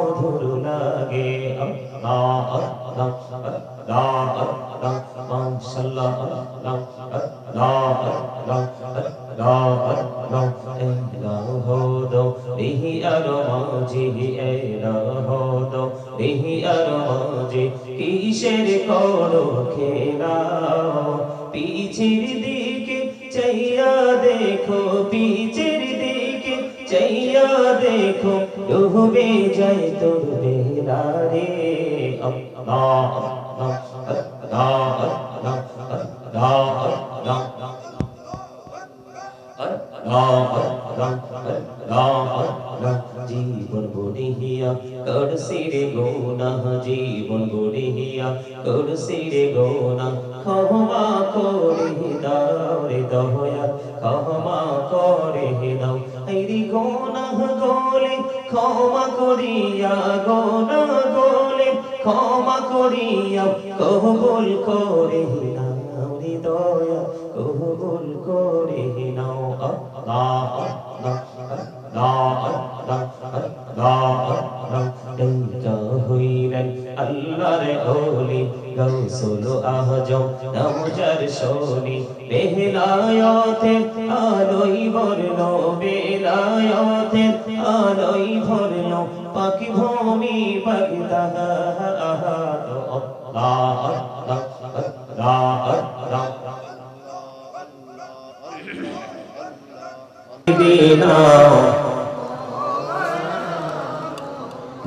মধুর লাগে। আল্লাহ আল্লাহ আল্লাহ আল্লাহ মাশাআল্লাহ আল্লাহ আল্লাহ আল্লাহ আল্লাহ আল্লাহ এলাহ দো চাইয়া দেখো, পিছের দিকে চাইয়া দেখো ডুবে যায় তোর বেলা রে আল্লাহ আল্লাহ আল্লাহ আল্লাহ আল্লাহ আল্লাহ জীবন গড়িয়া করছি রে গোনা, জীবন গড়িয়া করছি রে গোনা। ক্ষমা করে ক্ষমা করিয়া গোনা গোলে ক্ষমা করিয়া কবুল করে নাও রে দয়া কবুল করে নাও আল্লাহ আল্লাহ আল্লাহ আল্লাহ আল্লাহ হইলেন আল্লাহর ওলি গৌসুল আহজম নমজার শোনি বেহলায়াতে আলোই বর্ণ বেলায়াতে আলোই ভরল পাখি ভূমি আল্লাহ দিনা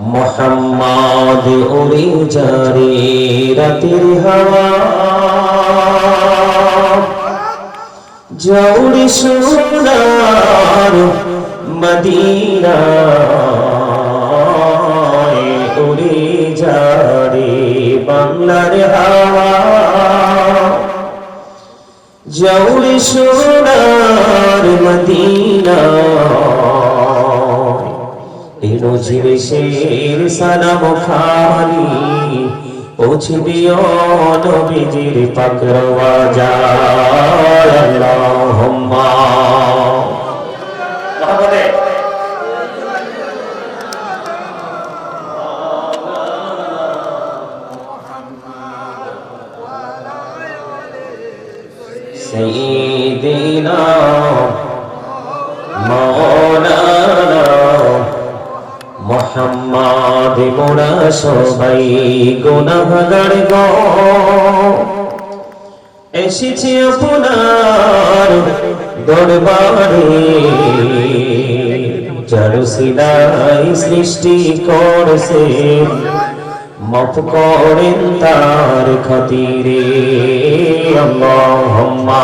মোহাম্মদ উড়ে যারে রাতের হাওয়া। জৌড়ি সোনার মদিনা। উড়ে যারে বাংলার হাওয়া। জৌড়ি সোনার মদিনা। এলো ঝিরে শের সালাম খালি পৌঁছে দিও নবীজির পাকরওয়া যায় আল্লাহুম্মা سيدنا مولانا মোহাম্মদ মোরা সবাই গুনাহগার গো। এসেছি আপনার দরবারে, যার সিলাই সৃষ্টি করছে মাফ করেন তার খাতিরে। আল্লাহুম্মা।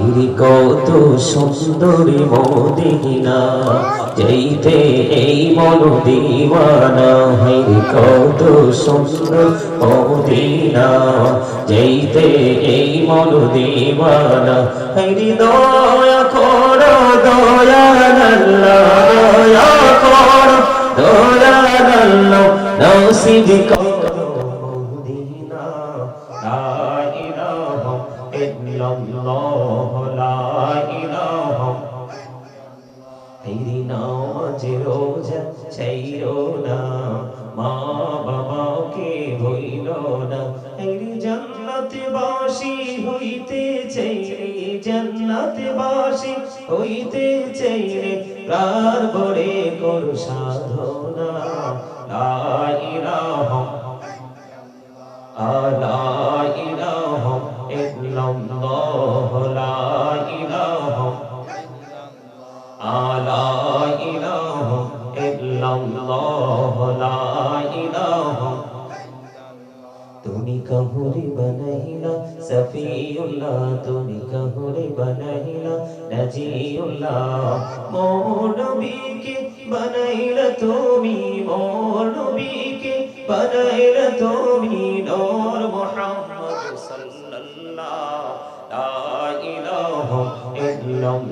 এই কত সুন্দরী মদিনা, যেইতে এই মন দিওয়ানা। হেই কত সুন্দর মদিনা, যেইতে এই মন দিওয়ানা। হেই দয়া করো, দয়া আল্লাহ দয়া করো, দয়া আল্লাহ নসিব করো। হইতে চাইলে প্রার বড়ে কর সাধনা। লা ইলাহা লা ইলাহা ইল্লাল্লাহ। লা কাহুরে বানাইলা, সফিউল্লাহ তুমি কাহুরে বানাইলা, নাজিউল্লাহ। মোর নবীকে বানাইলা তুমি মোর নবীকে বানাইলা তুমি, নূর মুহাম্মদ সাল্লাল্লাহ লা ইলাহা ইল্লাল্লাহ।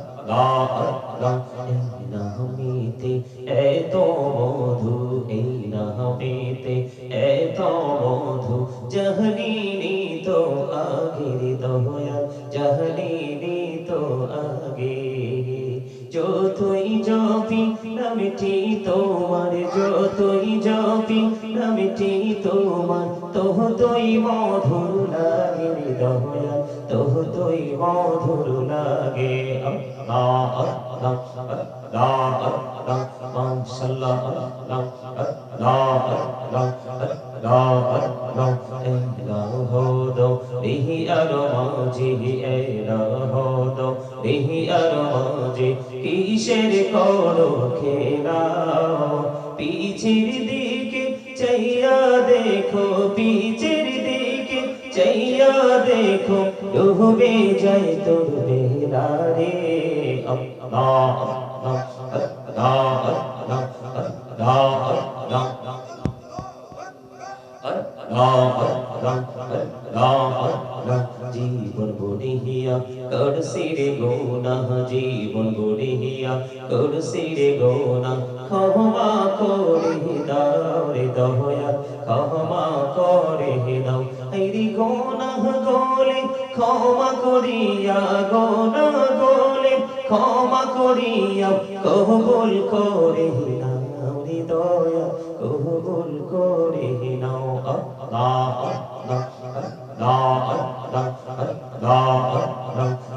মধুর লাগে। আল্লাহ আল্লাহ আল্লাহ আল্লাহ মাশাআল্লাহ আল্লাহ আল্লাহ আল্লাহ আল্লাহ আল্লাহ এলাহ দো রিহি আর মাঝি এলাহ দো দেখো, পিছের দিকে চাইয়া দেখো ডুবে যায় তোর বেলা রে আল্লাহ আল্লাহ আল্লাহ। করে নাও আল্লাহ আল্লাহ আল্লাহ আল্লাহ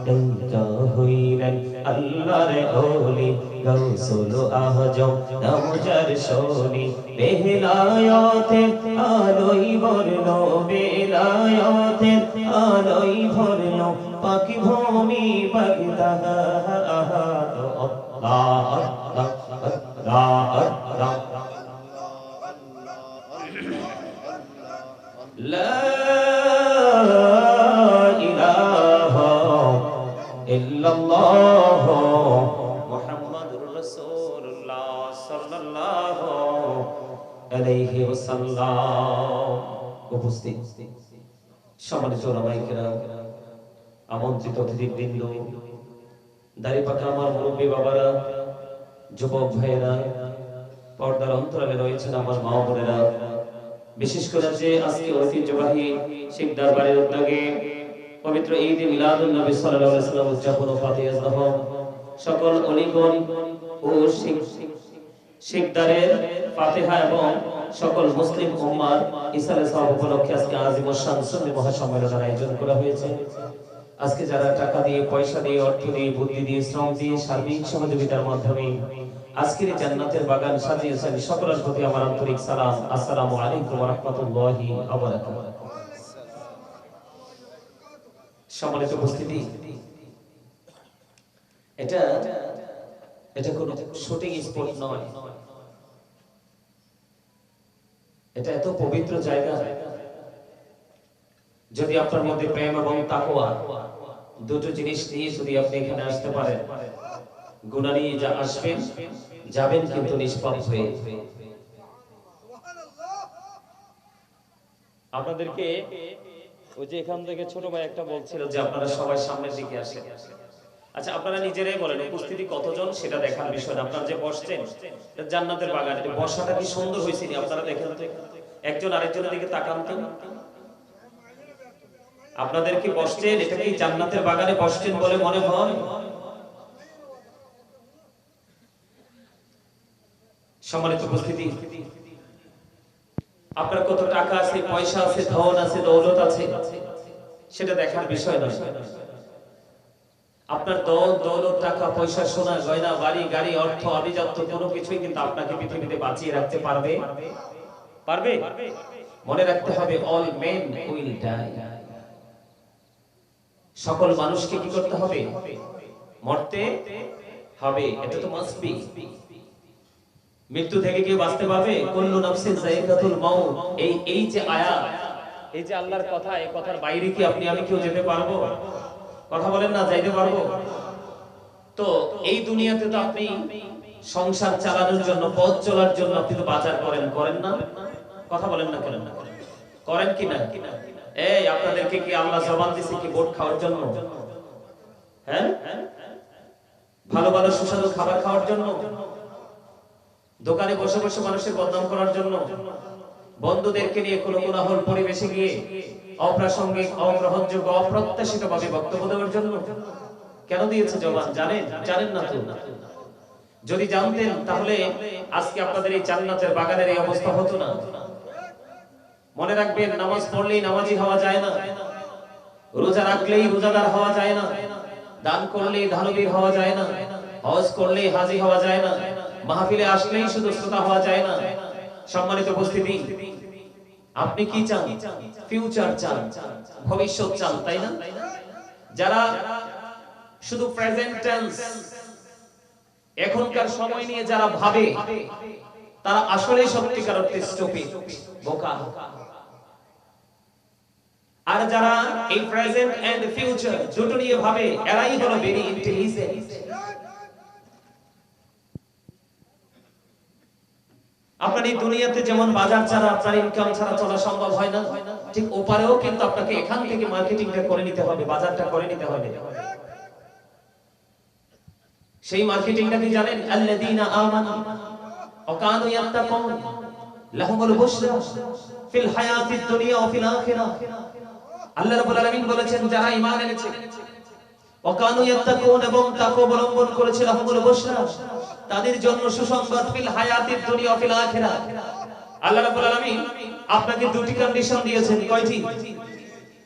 ডঙ্কা হইলেন আল্লাহর ওলি গৌসুল আহজম নমজার শোনি বেহলায়তে আলোই ভরল বেলায়তে আলোই ভরল পাখি ভূমি বাগদাহ আল্লাহ আল্লাহ আল্লাহ আল্লাহ উপস্থিত। সম্মানিত ওলামাইকেরা আমন্ত্রিত অতিথিবৃন্দ দাড়ি পাকা আমার মুরব্বী বাবারা, যুবক ভাইয়েরা, পর্দার অন্তরালে রয়েছেন আমার মা বোনেরা বিশেষ করে যে আজকে ঐতিহ্যবাহী শিখ দরবারের উদ্যোগে পবিত্র ঈদ মিলাদুন নবী সাল্লাল্লাহু আলাইহি ওয়াসাল্লাম উদযাপন ও ফাতিহা দহন সকল অলিগণ ও শিখ শিখদারের ফাতিহা এবং সকল মুসলিম উম্মার ইসালে সব উপলক্ষে আজকে আজিম শান সুন্নি মহাসম্মেলনের আয়োজন করা হয়েছে। আজকে যারা টাকা দিয়ে, পয়সা দিয়ে, অর্থ দিয়ে, বুদ্ধি দিয়ে, শ্রম দিয়ে সার্বিক সহযোগিতার মাধ্যমে আজকের জান্নাতের বাগান সাজিয়েছেন সকলের প্রতি আমার আন্তরিক সালাম। আসসালামু আলাইকুম ওয়া রাহমাতুল্লাহি ওয়া বারাকাতুহু। সম্মানিত উপস্থিতি, এটা এটা কোনো শুটিং স্পট নয়। এটা এত পবিত্র জায়গা, যদি আপনার মধ্যে প্রেম এবং তাকওয়া, দুটো জিনিস নিয়ে যদি আপনি এখানে আসতে পারেন গুণা নিয়ে যা আসবেন যাবেন কিন্তু নিষ্পাপ হয়ে। আপনাদেরকে ওই যে এখান থেকে ছোট ভাই একটা বলছিল যে আপনারা সবাই সামনের দিকে আসেন। আচ্ছা আপনারা নিজেরাই বলেন, উপস্থিতি কতজন সেটা দেখার বিষয় আপনারা যে বসছেন জান্নাতের বাগান, বসাটা কি সুন্দর হয়েছে নি? আপনারা দেখেন তো একজন আরেকজনের দিকে তাকান তো। আপনাদের কি বসছেন? এটা কি জান্নাতের বাগানে বসছেন বলে মনে হয়? সম্মানিত উপস্থিতি। আপনার কত টাকা আছে, পয়সা আছে, ধন আছে, দৌলত আছে, সেটা দেখার বিষয় নয়। আপনার দল দৌলত, টাকা, পয়সা, সোনা, গয়না, বাড়ি, গাড়ি, অর্থ, আভিজাত্য, কোনো কিছুই কিন্তু আপনাকে পৃথিবীতে বাঁচিয়ে রাখতে পারবে। পারবে? মনে রাখতে হবে অল মেন উইল ডাই সকল মানুষকে কি করতে হবে? মরতে হবে, এটা তো মাস্ট বি মৃত্যু থেকে কেউ বাঁচতে পারবে? কুল্লু নাফসিন যায়িকাতুল মাউত। এই এই যে আয়াত এই যে আল্লাহর কথা, এই কথার বাইরে কি আপনি, আমি কেউ যেতে পারব? কথা বলেন না, যাইতে পারব? তো এই দুনিয়াতে তো আপনি সংসার চালানোর জন্য, পথ চলার জন্য আপনি তো বাজার করেন করেন না? কথা বলেন না করেন না করেন কি না? এই, আপনাদেরকে কি আল্লাহ জবান দিছে কি ভোট খাওয়ার জন্য? হ্যাঁ? ভালো ভালো, সুস্বাদু খাবার খাওয়ার জন্য? দোকানে বসে বসে মানুষের বদনাম করার জন্য বন্ধুদেরকে নিয়ে কোনো কোলাহল পরিবেশে গিয়ে অপ্রাসঙ্গিক, অগ্রহণযোগ্য অপ্রত্যাশিত ভাবে বক্তব্য দেওয়ার জন্য কেন দিয়েছে জবান? জানেন? জানেন না তো? যদি জানতেন, তাহলে আজকে আপনাদের এই জান্নাতের বাগানের এই অবস্থা হতো না। মনে রাখবেন, নামাজ পড়লেই নামাজি হওয়া যায় না। রোজা রাখলেই রোজাদার হওয়া যায় না। দান করলেই দানবীর হওয়া যায় না। হজ করলেই হাজি হওয়া যায় না, মাহফিলে আসলেই শুধু শ্রোতা হওয়া যায় না। সম্মানিত উপস্থিতি, আপনি কি চান? ফিউচার চান, ভবিষ্যৎ চান, তাই না? যারা শুধু প্রেজেন্ট টেন্স এখনকার সময় নিয়ে যারা ভাবে, তারা আসলে সত্যিকার অর্থে স্টুপিড বোকা। আর যারা এই প্রেজেন্ট এন্ড ফিউচার দুটো নিয়ে ভাবে, এরাই হলো ভেরি ইন্টেলিজেন্ট আপনার এই দুনিয়াতে যেমন বাজার ছাড়া আপনার ইনকাম ছাড়া চলা সম্ভব হয় না, ঠিক ওপারেও কিন্তু আপনাকে এখান থেকে মার্কেটিংটা করে নিতে হবে, বাজারটা করে নিতে হবে। সেই মার্কেটিংটা কি জানেন? আল্লাযীনা আমানু ওয়া কানু ইয়াত্তাকুন, লাহুমুল বুশরা ফিল হায়াতিদ দুনিয়া ওয়া ফিল আখিরাহ। আল্লাহ রাব্বুল আলামিন বলেছেন, যারা ঈমান এনেছে ইয়াত্তাকুন এবং অবলম্বন তাদের জন্য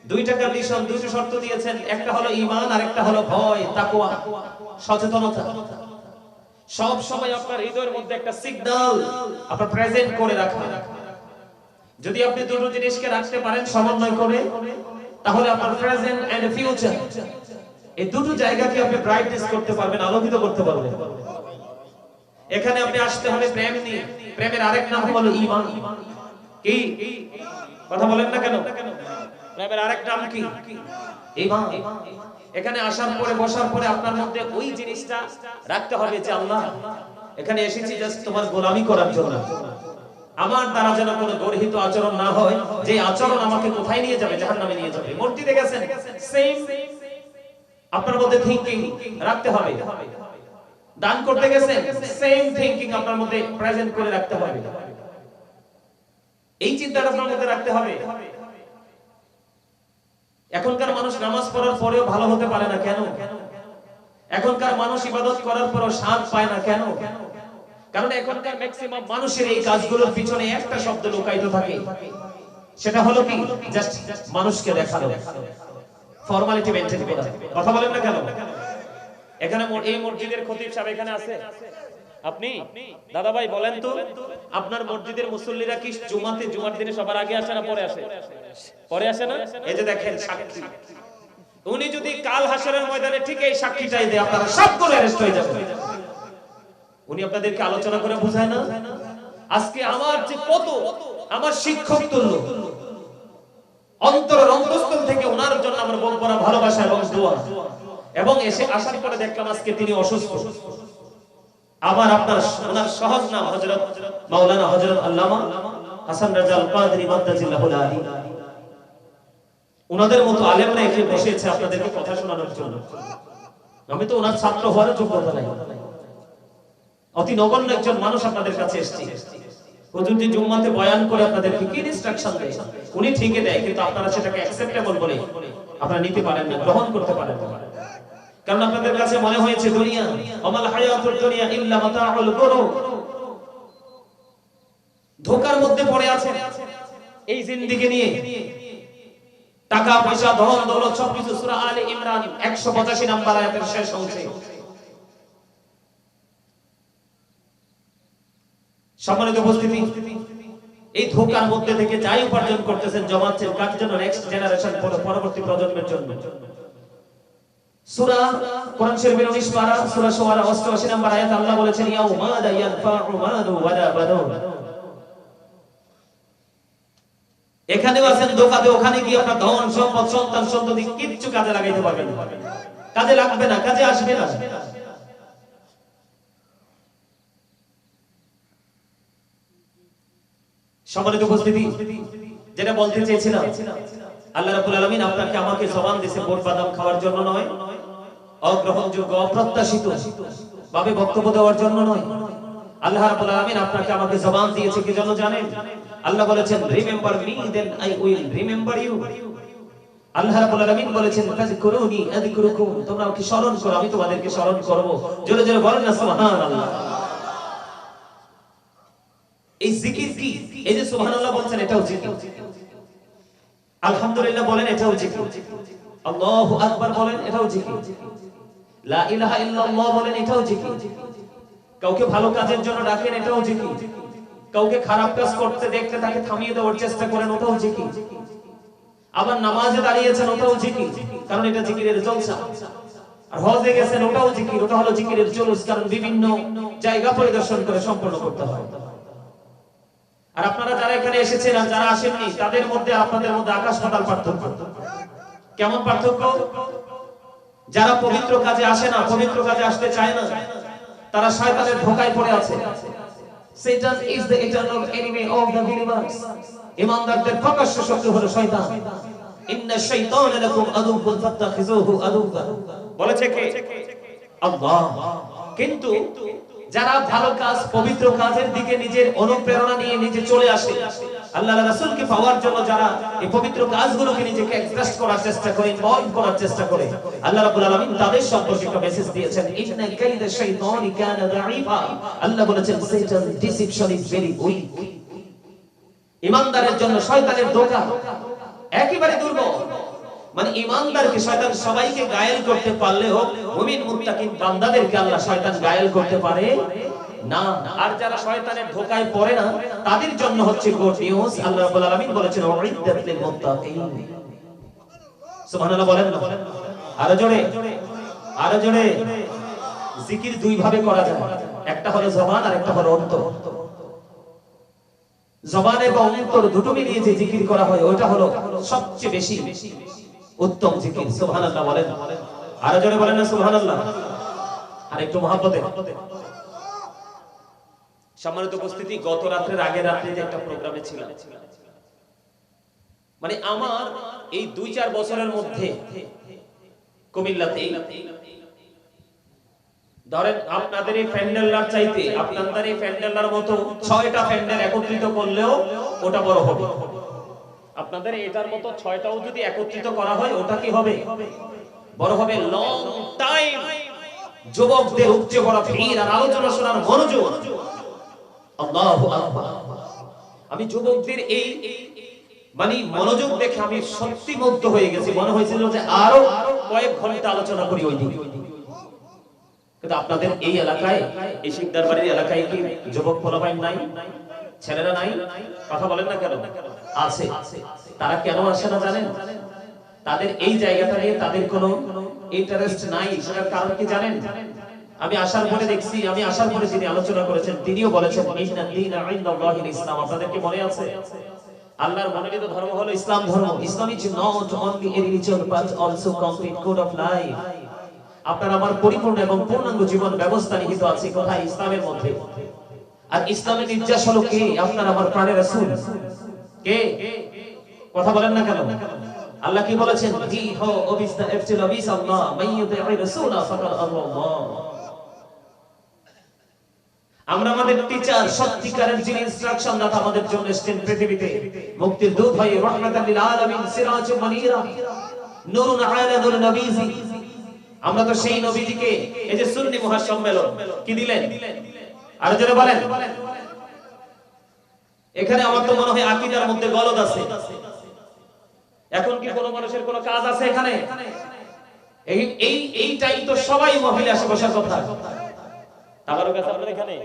দুইটা আর একটা ভয় সচেতনতা। আপনার মধ্যে একটা সিগন্যাল আপনার প্রেজেন্ট করে যদি আপনি দুটো জিনিসকে রাখতে পারেন সমন্বয় করে, তাহলে আপনার প্রেজেন্ট এন্ড ফিউচার এই দুটো জায়গাকে আপনি ব্রাইটনেস করতে পারবেন, আলোকিত করতে পারবেন। এখানে আপনি আসতে হবে প্রেম নিয়ে। প্রেমের আরেক নাম হলো ঈমান। কি? কথা বলেন না কেন? প্রেমের আরেক নাম কি? ঈমান। এখানে আসার পরে, বসার পরে আপনার মধ্যে ওই জিনিসটা রাখতে হবে যে আল্লাহ, এখানে এসেছি জাস্ট তোমার গোলামি করার জন্য। আমার দ্বারা যেন কোনো গর্হিত আচরণ না হয়, যে আচরণ আমাকে কোথায় নিয়ে যাবে? জাহান্নামে নিয়ে যাবে। মসজিদে গেছেন? সেম আপনার মধ্যে থিংকিং রাখতে হবে। দান করতে গেছেন সেম থিংকিং আপনার মধ্যে প্রেজেন্ট করে রাখতে হবে। এই চিন্তাটা আপনার মধ্যে রাখতে হবে। এখনকার মানুষ নামাজ পড়ার পরেও ভালো হতে পারে না কেন? এখনকার মানুষ ইবাদত করার পরও স্বাদ পায় না কেন? কারণ এখনকার ম্যাক্সিমাম মানুষের এই কাজগুলোর পিছনে একটা শব্দ লুকায়িত থাকে। সেটা হলো কি? জাস্ট মানুষকে দেখানো। ফর্মালিটি মেনটেন করা। কথা বলেন না কেন? এখানে এই মসজিদের খতিব সাহেব এখানে আছে? আপনি? দাদা ভাই বলেন তো। আপনার মসজিদের মুসল্লিরা কি জুমাতে জুমার দিনে সবার আগে আসে না পরে আসে? পরে আসে না? এই যে দেখেন সাক্ষী। উনি যদি কাল হাসরের ময়দানে ঠিক এই সাক্ষীটাই দেয় আপনারা সবগুলো অ্যারেস্ট হয়ে যাবে উনি আপনাদেরকে আলোচনা করে বোঝায় না? আজকে আমার যে কত আমার শিক্ষক তুল্য অন্তরের অন্তঃস্থল থেকে ওনার জন্য আমার বকবরা ভালোবাসা এবং দোয়া। এবং এসে আসার পরে দেখলাম আজকে তিনি অসুস্থ। আবার আপনার ওনার সহজ নাম হযরত মাওলানা হযরত আল্লামা হাসান রাজাল কাদরি মাদ্দাজিল্লাহুল আলী। ওনাদের মতো আলেমরা এখানে বসেছে আপনাদেরকে কথা শোনানোর জন্য। আমি তো ওনার ছাত্র হওয়ার যোগ্যতা নাই। অতি নগণ্য একজন মানুষ আপনাদের কাছে এসেছি। হুজুর জুম্মাতে বয়ান করে আপনাদেরকে কি ইনস্ট্রাকশন দেয়? উনি ঠিকই দেয়, কিন্তু আপনারা সেটাকে অ্যাকসেপ্টেবল বলে আপনারা নিতে পারেন না, গ্রহণ করতে পারেন না। কারণ আপনাদের কাছে মনে হয়েছে, দুনিয়া আমাল হায়াতুদ দুনিয়া ইল্লা মাতাউল গুরুর ধোকার মধ্যে পড়ে আছে। এই জিন্দেগি নিয়ে টাকা, পয়সা, ধন, দৌলত সবকিছু সূরা আলে ইমরান 185 নাম্বার আয়াতের শেষ অংশে। সম্মানিত উপস্থিতি, এই ধোকার মধ্যে থেকে যাই উপার্জন করতেছেন জমাচ্ছেন কার জন্য নেক্সট জেনারেশন পরবর্তী প্রজন্মের জন্য? সূরা শরীফের 19 পারা, সূরা শুআরা 88 নম্বর আয়াত আল্লাহ বলেছেন লা ইয়ানফাউ এখানেও আছেন দোকানে ওখানে গিয়ে আপনার ধন, সম্পদ, সন্তান, সন্ততি কাজে লাগাইতে পারবেন কাজে লাগবে না, কাজে আসবে না। সম্মানিত উপস্থিতি, যেটা বলতে চেয়েছিলাম, আল্লাহ রাব্বুল আলামিন আপনাকে আমাকে জবান দিয়েছে ভোট বাদাম খাওয়ার জন্য নয়, অগ্রহণযোগ্য, অপ্রত্যাশিত ভাবে বক্তব্য দেওয়ার জন্য নয়। আল্লাহ রাব্বুল আলামিন আপনাকে আমাকে জবান দিয়েছে, কি জন্য জানেন? আল্লাহ বলেছেন remember me then I will remember you Allah রাব্বুল আলামিন বলেছেন, ফাযকুরুনি আযকুরুকুম, তোমরা আমাকে স্মরণ করো, আমি তোমাদেরকে স্মরণ করব। জোরে জোরে বলেন না, সুবহানাল্লাহ। এই জিকির কি? এই যে সুবহানাল্লাহ এটাও জিকির আলহামদুলিল্লাহ বলেন এটাও জিকির আল্লাহু আকবার বলেন এটাও জিকির লা ইলাহা ইল্লাল্লাহ বলেন এটাও জিকির কাউকে ভালো কাজের জন্য ডাকেন, এটাও জিকির কাউকে খারাপ কাজ করতে দেখলে তাকে থামিয়ে দেওয়ার চেষ্টা করেন, ওটাও জিকির আবার নামাজে দাঁড়িয়েছেন, ওটাও জিকির কারণ এটা জিকিরের জলসা। আর হজে গেছেন, ওটাও জিকির। ওটা হলো জিকিরের জলুস, কারণ বিভিন্ন জায়গা পরিদর্শন করে সম্পন্ন করতে হয়। আর আপনারা যারা এখানে এসেছেন আর যারা আসেননি, তাদের মধ্যে আপনাদের মধ্যে আকাশ পাতাল পার্থক্য। কেমন পার্থক্য? যারা পবিত্র কাজে আসে না, পবিত্র কাজে আসতে চায় না, তারা শয়তানের ধোকায় পড়ে আছে। Satan is the eternal enemy of the believers. ইমানদারদের প্রকাশ্য শত্রু হলো শয়তান। ইন্না শাইতানা লাকুম আদুউন ফাত্তাখিযুহু আদুওয়া বলেছে কে? আল্লাহ। কিন্তু যারা ভালো কাজ, পবিত্র কাজের দিকে নিজের অনুপ্রেরণা নিয়ে নিজে চলে আসে, আল্লাহ রাসূলকে পাওয়ার জন্য যারা এই পবিত্র কাজগুলোকে নিজেকে এক্সপ্রেস করার চেষ্টা করে ইনভলভ করার চেষ্টা করে, আল্লাহ রাব্বুল আলামিন তাদের সম্পর্কে একটা মেসেজ দিয়েছেন, ইন্না কাইদা শাইতানি কানা দাঈফা। আল্লাহ বলেছেন Satan deception is very weak ইমানদারের জন্য শয়তানের ধোঁকা, একেবারে দুর্বল। মানে ইমানদারকে শয়তান সবাইকে গায়েল করতে পারলেও মুমিন, মুত্তাকিন বান্দাদেরকে আল্লাহ শয়তান গায়েল করতে পারে না। আর যারা শয়তানের ধোকায় পড়ে না, তাদের জন্য হচ্ছে গুড নিউজ আল্লাহ রাব্বুল আলামিন বলেছেন, উইদ্দাত লিল মুত্তাকিন সুবহানাল্লাহ বলেন না? আরও জোরে আরও জোরে। জিকির দুই ভাবে করা যায়। একটা হলো জবান, আর একটা হলো অন্তর। জবান এবং অন্তর দুটো মিলিয়ে যে জিকির করা হয় ওটা হলো সবচেয়ে বেশি। উত্তম জিকির, সুবহানাল্লাহ বলেন। আরও জোরে বলেন না, সুবহানাল্লাহ। আর একটু মহাব্বতে। সম্মানিত উপস্থিতি, গত রাত্রের আগে রাত্রে যে একটা প্রোগ্রামে ছিলাম। মানে আমার এই দুই চার বছরের মধ্যে কুমিল্লাতে ধরেন আপনাদের এই প্যান্ডেলটার চাইতে আপনাদের এই ফ্যান্ডেলার মতো ছয়টা ফ্যান্ডেল একত্রিত করলেও ওটা বড় হবে। আপনাদের এটার মতো ছয়টাও যদি একত্রিত করা হয়, ওটা কি হবে? বড় হবে লং টাইম যুবকদের উপচে বড় ভিড় আর আলোচনা শোনার মনোযোগ। আমি যুবকদের এই মানে মনোযোগ দেখে আমি সত্যি মুগ্ধ হয়ে গেছি। মনে হয়েছিল যে আরও কয়েক ঘণ্টা আলোচনা করি ওই দিন। কিন্তু আপনাদের এই এলাকায়, এই শিকদার বাড়ির এলাকায় কি যুবক পোলাপাইন নাই? ছেলেরা নাই? কথা বলেন না কেন? আছে। তারা কেন আসে না জানেন? তাদের এই জায়গাটা নিয়ে তাদের কোনো ইন্টারেস্ট নাই। সেটার কারণ কি জানেন? আমি আসার পরে দেখছি, আমি আসার পরে যিনি আলোচনা করেছেন, তিনিও বলেছেন দীনা ইসলাম। আপনাদের কি মনে আছে? আল্লাহর মনোনীত ধর্ম হলো ইসলাম ধর্ম। Islam is not only a religion but also complete code of life আপনার আমার পরিপূর্ণ এবং পূর্ণাঙ্গ জীবন ব্যবস্থা নিহিত আছে কোথায়? ইসলামের মধ্যে। আর ইসলামের নির্যাস হলো কে? আপনার আমার প্রাণের রাসূল। কে? কথা বলেন না কেন? আল্লাহ কি বলেছেন? অবিস আল্লাহ রাসূলা আল্লাহ। আমরা আমাদের টিচার সত্যিকারের যিনি ইনস্ট্রাকশন দাতা আমাদের জন্য এসেছেন পৃথিবীতে। মুক্তির দূত হয়ে লিল আলামিন সিরাজুম নূরুন আলা নবীজি। আমরা তো সেই নবীজিকে, এই যে সুন্নি মহাসম্মেলন, কি দিলেন? আর জোরে বলেন। এখানে আমার তো মনে হয় আকিদার মধ্যে গলদ আছে। এখন কি কোনো মানুষের কোনো কাজ আছে এখানে? এই এই, এইটাই তো সবাই মহিলা আসে বসার কথা কাছে আপনার এখানে?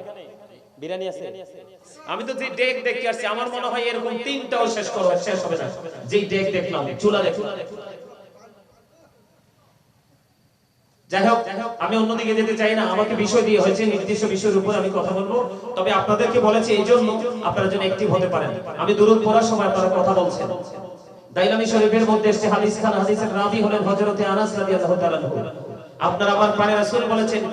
আমি তো যে ডেক দেখতে আসছি, আমার মনে হয় এরকম তিনটাও শেষ করব শেষ হবে না। যেই ডেক দেখলাম, চুলা দেখলাম। আমি অন্যদিকে যেতে চাই না। আমাকে বিষয় দিয়ে হয়েছে, নির্দিষ্ট বিষয়ের উপর আমি কথা বলব। তবে আপনাদেরকে বলেছি, এই জন্য আপনারা যেন অ্যাক্টিভ হতে পারেন। আমি পড়ার সময় আপনারা কথা বলছেন। শরীফের মধ্যে হাদিস খান, হাদিসের রাবি হলেন আনাস আমার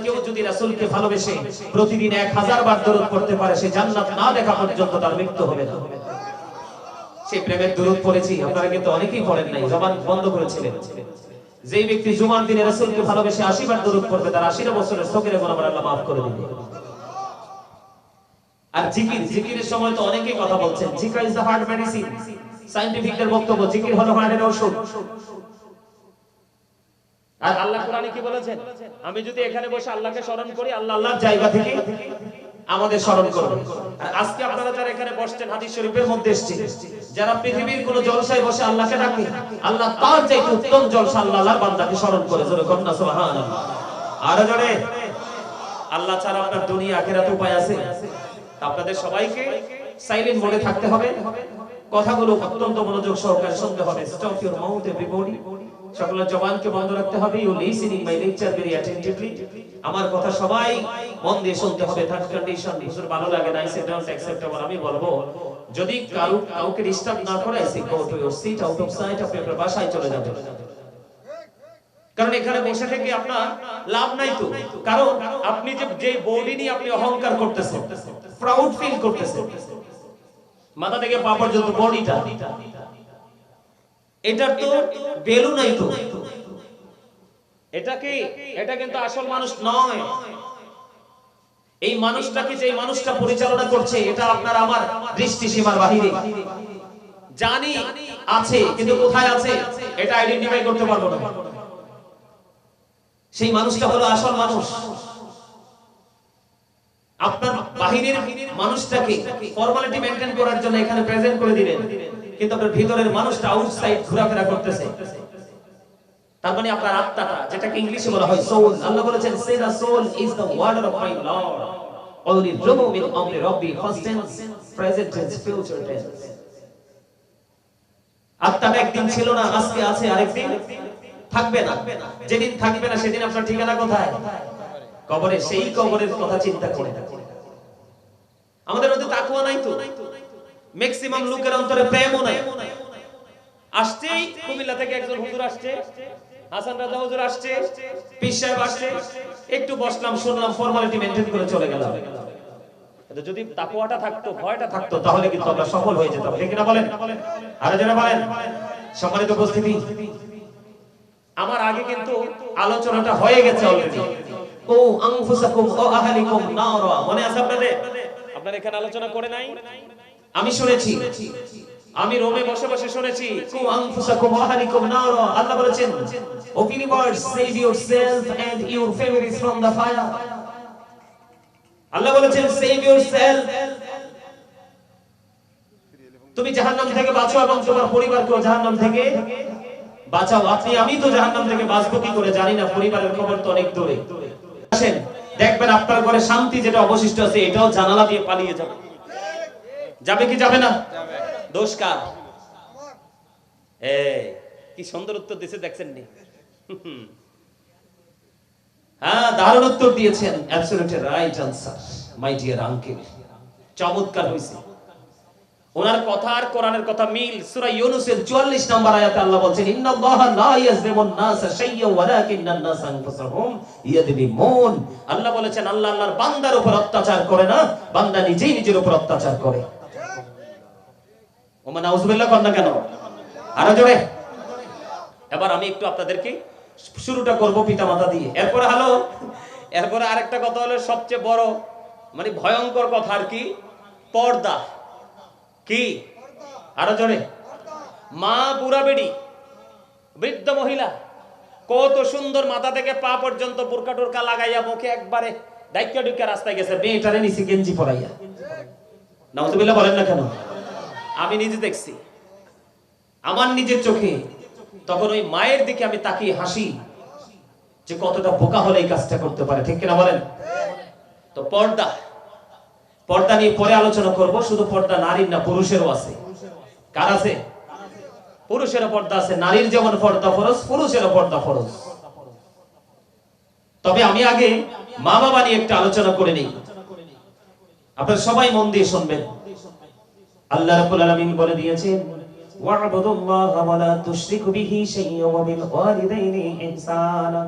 কেউ যদি রাসূলকে ভালোবেসে প্রতিদিন 1000 বার দরুদ পড়তে পারে, সে জান্নাত না দেখা পর্যন্ত তার মৃত্যু হবে না। সেই প্রেমের আপনারা কিন্তু অনেকেই নাই বন্ধ করেছিলেন। যেই ব্যক্তি জুমার দিনে রাসূলকে ভালোবেসে 80 বার দরুদ পড়বে তার 80 বছরের সগীরে গুনাহ আল্লাহ maaf করে দিবে। আর জিকির, জিকিরের সময় তো অনেকেই কথা বলছেন, জিকির ইজ দ্য হার্ট মেডিসিন সায়েন্টিফিকদের বক্তব্য, জিকির হলো হার্টের ঔষধ আর আল্লাহ কোরআনে কি বলেছেন? আমি যদি এখানে বসে আল্লাহকে স্মরণ করি, আল্লাহ আল্লাহর জায়গা থেকে আমাদের স্মরণ আর আজকে আপনারা যারা এখানে বসছেন হাদিস শরীফের মধ্যে এসেছে যারা পৃথিবীর কোন জলসায় বসে আল্লাহকে ডাকে আল্লাহ তার চাইতে উত্তম জলসা আল্লাহ আল্লাহর বান্দাকে স্মরণ করে জোরে কন্যা সুবহানাল্লাহ। আরও জোরে। আল্লাহ ছাড়া আপনার দুনিয়া আখেরাত উপায় আছে? আপনাদের সবাইকে সাইলেন্ট মোডে থাকতে হবে। কথাগুলো অত্যন্ত মনোযোগ সহকারে শুনতে হবে। স্টপ ইওর মাউথ এভরিবডি সকলের জবানকে বন্ধ রাখতে হবে। You listening my lecture very attentively আমার কথা সবাই মন দিয়ে শুনতে হবে। থার্ড কন্ডিশন হুজুর, ভালো লাগে না সে ডোন্ট অ্যাকসেপ্টেবল আমি বলব, যদি কারও কাউকে ডিস্টার্ব না করে say go to your seat out of sight আপনি আপনার বাসায় চলে যাবেন। কারণ এখানে বসে থেকে আপনার লাভ নাই তো। কারণ আপনি যে যে বডি নিয়ে আপনি অহংকার করতেছেন প্রাউড ফিল করতেছেন। মাথা থেকে পা পর্যন্ত বডিটা এটার তো ভ্যালু নাই তো। এটা কি? এটা কিন্তু আসল মানুষ নয়। এই মানুষটাকে যে মানুষটা পরিচালনা করছে এটা আপনার আমার দৃষ্টি সীমার বাহিরে। জানি আছে কিন্তু কোথায় আছে এটা আইডেন্টিফাই করতে পারব না। সেই মানুষটা হলো আসল মানুষ। আপনার বাহিরের মানুষটাকে ফর্মালিটি মেনটেন করার জন্য এখানে প্রেজেন্ট করে দিলেন। কিন্তু আপনার ভিতরের মানুষটা আউটসাইড ঘোরাফেরা করতেছে। তার মানে আপনার আত্মাটা, যেটাকে ইংলিশে বলা হয় সোল আল্লাহ বলেছেন say the soul is the word of my lord only remove in amri rabbi first tense, present tense, future tense. আত্মাটা একদিন ছিল না, আজকে আছে আরেকদিন। থাকবে না। যেদিন থাকবে না, সেদিন আপনার ঠিকানা কোথায়? কবরে, সেই কবরের কথা চিন্তা করে। আমাদের মধ্যে তাকুয়া নাই তো? ম্যাক্সিমাম লোকের অন্তরে প্রেমও নাই। আসছেই কুমিল্লা থেকে একজন হুজুর আসছে, হাসান রাজা হুজুর আসছে, পীর সাহেব আসছে, একটু বসলাম, শুনলাম ফর্মালিটি মেনটেন করে চলে গেলাম। যদি তাকুয়াটা থাকতো, ভয়টা থাকতো, তাহলে কিন্তু আমরা সফল হয়ে যেতাম। ঠিক না বলেন? আরে যারা বলেন। সম্মানিত উপস্থিতি। আমার আগে কিন্তু আলোচনাটা হয়ে গেছে অলরেডি ও আনফুসাকুম ও আহলিকুম নারা মনে আছে আপনাদের? আপনারা এখানে আলোচনা করে নাই? আমি শুনেছি। আমি রোমে বসে বসে শুনেছি আল্লাহ বলেছেন ফায়ার আল্লাহ বলেছেন তুমি জাহান্নাম থেকে বাঁচো এবং তোমার পরিবারকেও থেকে বাঁচাও। আপনি, আমি তো জাহান্নাম থেকে বাঁচবো কি করে জানি না, পরিবারের খবর তো অনেক দূরে। আসেন, দেখবেন আপনার ঘরে শান্তি যেটা অবশিষ্ট আছে, এটাও জানালা দিয়ে পালিয়ে যাবে। যাবে কি যাবে না? দোষ কার? এই কি সুন্দর উত্তর দিয়েছে দেখছেন নি? হ্যাঁ দারুণ উত্তর দিয়েছেন absolutely right answer my dear uncle চমৎকার হয়েছে ওনার কথা আর কোরআনের কথা মিল সূরা ইউনূসের 44 নম্বর আয়াতে আল্লাহ বলছেন ইন্নাল্লাহা লা ইয়াজলিমুন নাসা শাইয়্যা ওয়ালাকিন্নান নাসা আনফুসাহুম ইয়াজলিমুন আল্লাহ বলেছেন আল্লাহ আল্লাহর বান্দার উপর অত্যাচার করে না বান্দা নিজেই নিজের উপর অত্যাচার করে। ওমা নাউজুবিল্লাহ কর না কেন? আরও জোরে। এবার আমি একটু আপনাদেরকে শুরুটা করব পিতামাতা দিয়ে। এরপরে হলো, এরপরে আরেকটা কথা হলো সবচেয়ে বড় মানে ভয়ঙ্কর কথা আর কি, পর্দা। কি? আরও জোরে। মা বুড়া বেড়ি, বৃদ্ধ মহিলা, কত সুন্দর মাথা থেকে পা পর্যন্ত বোরকা টোরকা লাগাইয়া মুখে একবারে ডাইকা ডুইকা রাস্তায় গেছে। মেয়েটারে নিচে গেঞ্জি পরাইয়া। নাউজুবিল্লাহ বলেন না কেন? আমি নিজে দেখছি। আমার নিজের চোখে তখন ওই মায়ের দিকে আমি তাকিয়ে হাসি যে কতটা বোকা হলে এই কাজটা করতে পারে, ঠিক কিনা বলেন? তো পর্দা পর্দা নিয়ে পরে আলোচনা করব, শুধু পর্দা নারীর না, পুরুষেরও আছে। কার আছে? পুরুষেরও পর্দা আছে, নারীর যেমন পর্দা ফরজ, পুরুষেরও পর্দা ফরজ। তবে আমি আগে মা বাবা নিয়ে একটা আলোচনা করে নিই। আপনারা সবাই মন দিয়ে শুনবেন। আল্লাহ রাব্বুল আলামিন বলে দিয়েছেন, ওয়া'বুদুল্লাহ ওয়া লা তুশরিকু বিহি ওয়া বিল ওয়ালিদাইনি ইহসানা।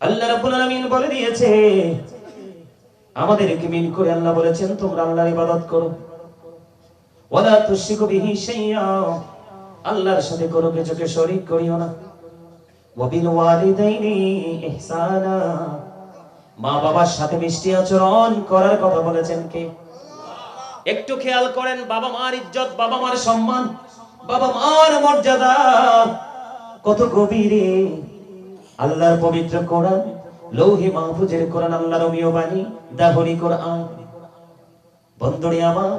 আল্লাহ রাব্বুল আলামিন বলে দিয়েছে, আমাদেরকে মিন করে আল্লাহ বলেছেন, তোমরা আল্লাহর ইবাদত করো। ওয়া লা তুশরিকু বিহি আল্লাহর সাথে কোনো কিছুকে শরীক করিও না। ওয়া বিল ওয়ালিদাইনি ইহসানা। মা বাবার সাথে মিষ্টি আচরণ করার কথা বলেছেন কে? একটু খেয়াল করেন, বাবা মার ইজ্জত, বাবা মার সম্মান, বাবা মার মর্যাদা। কত গভীরে আল্লাহর পবিত্র কোরআন, লৌহি মাহফুজের কোরআন, আল্লাহর অমীয় বাণী, দাহরি কোরআন। বন্ধুরে আমার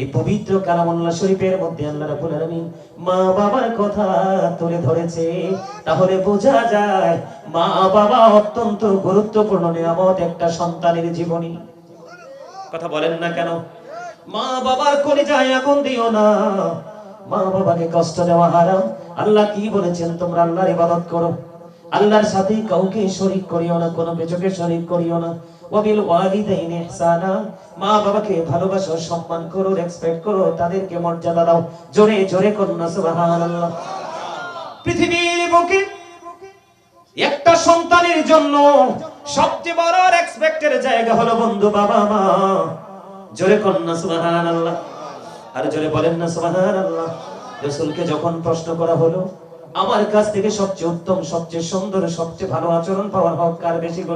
এই পবিত্র কালামুল্লাহ শরীফের মধ্যে আল্লাহ রাব্বুল আলামিন মা বাবার কথা তুলে ধরেছে। তাহলে বোঝা যায় মা বাবা অত্যন্ত গুরুত্বপূর্ণ নিয়ামত একটা সন্তানের জীবনী। কথা বলেন না কেন? মা বাবার কলিজায় আগুন দিও না। মা বাবাকে কষ্ট দেওয়া হারাম। আল্লাহ কি বলেছেন? তোমরা আল্লাহর ইবাদত করো। আল্লাহর সাথে কাউকে শরীক করিও না, কোনো কিছুকে শরীক করিও না। ওয়াবিল ওয়ালিদাইনি ইহসানা। মা বাবাকে ভালোবাসো, সম্মান করো রেসপেক্ট করো, তাদেরকে মর্যাদা দাও। জোরে জোরে করুন না সুবহানাল্লাহ। পৃথিবীর বুকে একটা সন্তানের জন্য সবচেয়ে বড় রেসপেক্টের জায়গা হলো বন্ধু বাবা মা জোরে কন্যা সুবাহান আল্লাহ আর জোরে বলেন না সুবাহান আল্লাহ রসুলকে যখন প্রশ্ন করা হলো, আমার কাছ থেকে সবচেয়ে উত্তম, সবচেয়ে সুন্দর, সবচেয়ে ভালো আচরণ পাওয়ার হক কার বেশি গো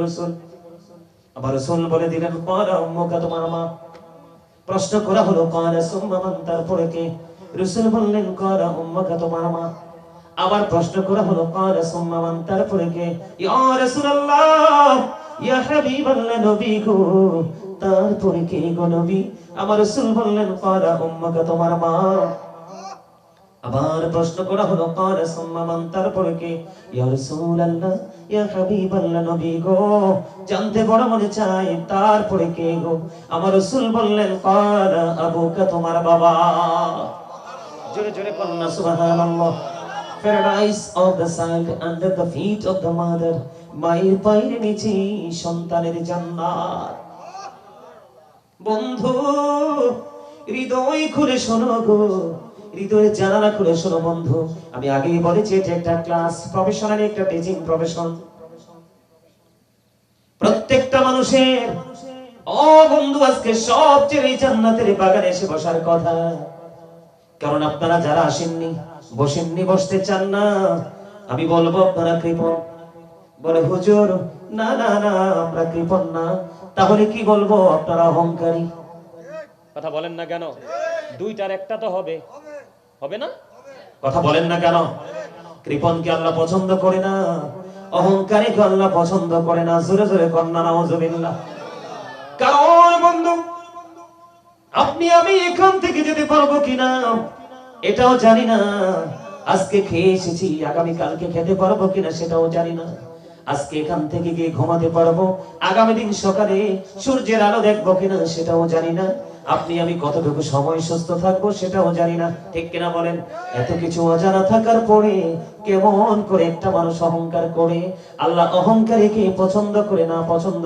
আবার রসুল বলে দিলেন করা উম্মুকা তোমার মা? প্রশ্ন করা হলো করা সুম্মান তারপরে কে? রসুল বললেন করা উম্মুকা তোমার মা? আবার প্রশ্ন করা হলো করা সুম্মান তারপরে কে? ইয়া রাসূলুল্লাহ, ইয়া হাবিবাল্লাহ নবী গো তারপরে কে গো নবী? আমার রাসূল বললেন করা উম্মুকা তোমার মা। আবার প্রশ্ন করা হলো কারা সুম্মান তারপরে কে? ইয়া রাসূলুল্লাহ, ইয়া হাবিবাল্লাহ নবী গো। জানতে বড় মনে চাই তারপরে কে গো? আমার রাসূল বললেন কারা আবুকা তোমার বাবা। জোরে জোরে কন্যা, সুবহানাল্লাহ। Paradise of the side under the feet of the mother মায়ের পায়ের নিচে সন্তানের জান্নাত। বন্ধু, হৃদয় খুলে শোনো গো। হৃদয়ের জানালা খুলে শোনো বন্ধু। আমি আগেই বলেছি, এটা একটা ক্লাস প্রফেশনাল একটা টিচিং প্রফেশন প্রত্যেকটা মানুষের, ও বন্ধু, আজকে সবচেয়ে জান্নাতের বাগানে এসে বসার কথা। কারণ আপনারা যারা আসেননি, বসেননি, বসতে চান না। আমি বলব, আপনারা কৃপণ বলে, হুজুর, না না না, আমরা কৃপণ না। তাহলে কি বলব? আপনারা অহংকারী। কথা বলেন না কেন? দুইটার একটা তো হবে। হবে না? কথা বলেন না কেন? কৃপণকে আল্লাহ পছন্দ করে না অহংকারী অহংকারীকে আল্লাহ পছন্দ করে না। জোরে জোরে কন্যা নাউজুবিল্লাহ। কারণ বন্ধু আপনি আমি এখান থেকে যেতে পারব কিনা? এটাও জানি না। আজকে খেয়ে এসেছি আগামী কালকে খেতে পারব কিনা সেটাও জানি না। আজকে এখান থেকে গিয়ে ঘুমাতে পারব? আগামী দিন সকালে সূর্যের আলো দেখব কিনা সেটাও জানি না। আপনি, আমি কতটুকু সময় সুস্থ থাকব সেটাও জানি না। ঠিক কিনা বলেন? এত কিছু অজানা থাকার পরে কেমন করে একটা মানুষ অহংকার করে? আল্লাহ অহংকারীকে পছন্দ করে না পছন্দ